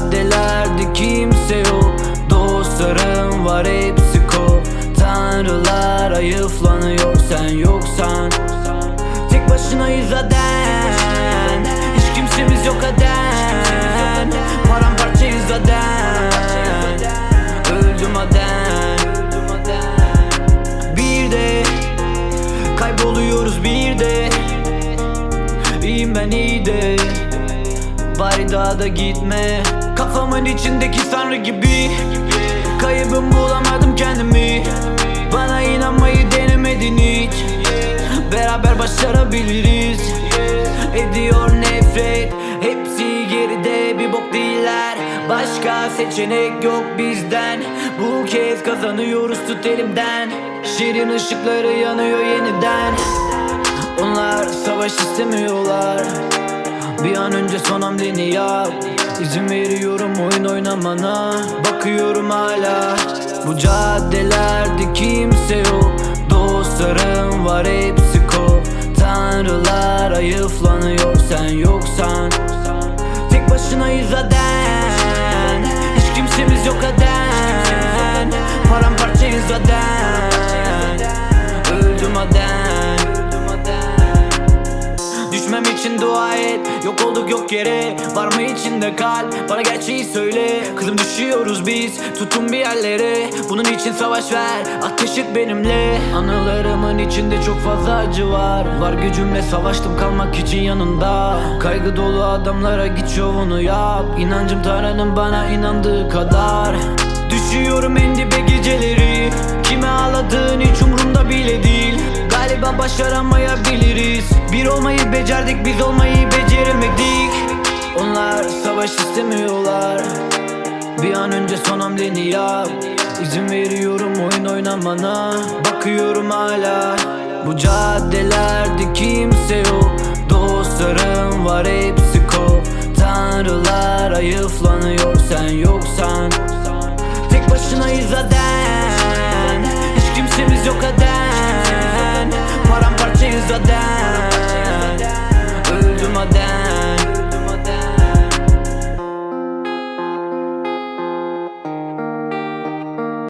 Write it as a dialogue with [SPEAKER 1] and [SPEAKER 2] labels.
[SPEAKER 1] caddelerde kimse yok. Dostlarım var hepsi kop Tanrılar ayıflanıyor sen yoksan. Tek başınayız zaten Hiç kimsemiz yok aden. Paramparçayız zaten Öldüm aden. Bir de Kayboluyoruz bir de. İyiyim ben iyi de Bari daha da gitme. Kafamın içindeki tanrı gibi. Kaybım bulamadım kendimi. Bana inanmayı denemedin hiç. Beraber başarabiliriz. Ediyor nefret. Hepsi geride bir bok değiller. Başka seçenek yok bizden. Bu kez kazanıyoruz tut elimden. Şirin ışıkları yanıyor yeniden. Onlar savaş istemiyorlar Bir an önce son hamleni yap. İzin veriyorum oyun oynamana. Bakıyorum hala Bu caddelerde kimse yok. Dostlarım var hepsi kop Tanrılar ayıflanıyor sen yoksan. Tek başınayız zaten. Hiç kimsemiz yok aden Paramparçayız zaten. Öldüm aden Düşmem için dua Yok olduk yok yere Var mı içinde kalp Bana gerçeği söyle Kızım düşüyoruz biz. Tutun bir yerlere Bunun için savaş ver. Ateş et benimle. Anılarımın içinde çok fazla acı var. Var gücümle savaştım kalmak için yanında. Kaygı dolu adamlara git şovunu yap. İnancım Tanrı'nın bana inandığı kadar. Düşüyorum en dibe geceleri Galiba başaramayabiliriz. Bir olmayı becerdik biz olmayı beceremedik. Onlar savaş istemiyorlar. Bir an önce son hamleni yap. İzin veriyorum oyun oynamana. Bakıyorum hala Bu caddelerde kimse yok. Dostlarım var hepsi kop. Tanrılar ayıflanıyor sen yoksan